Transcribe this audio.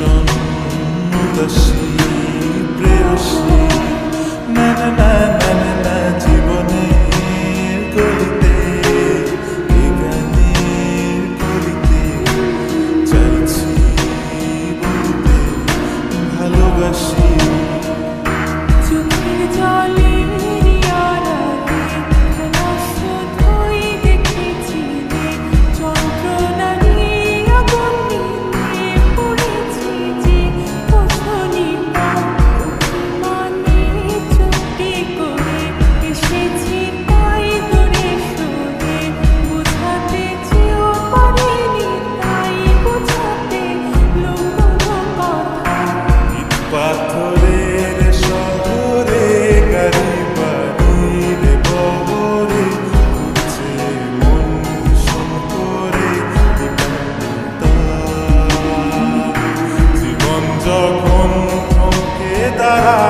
sono da sempre a Sarah.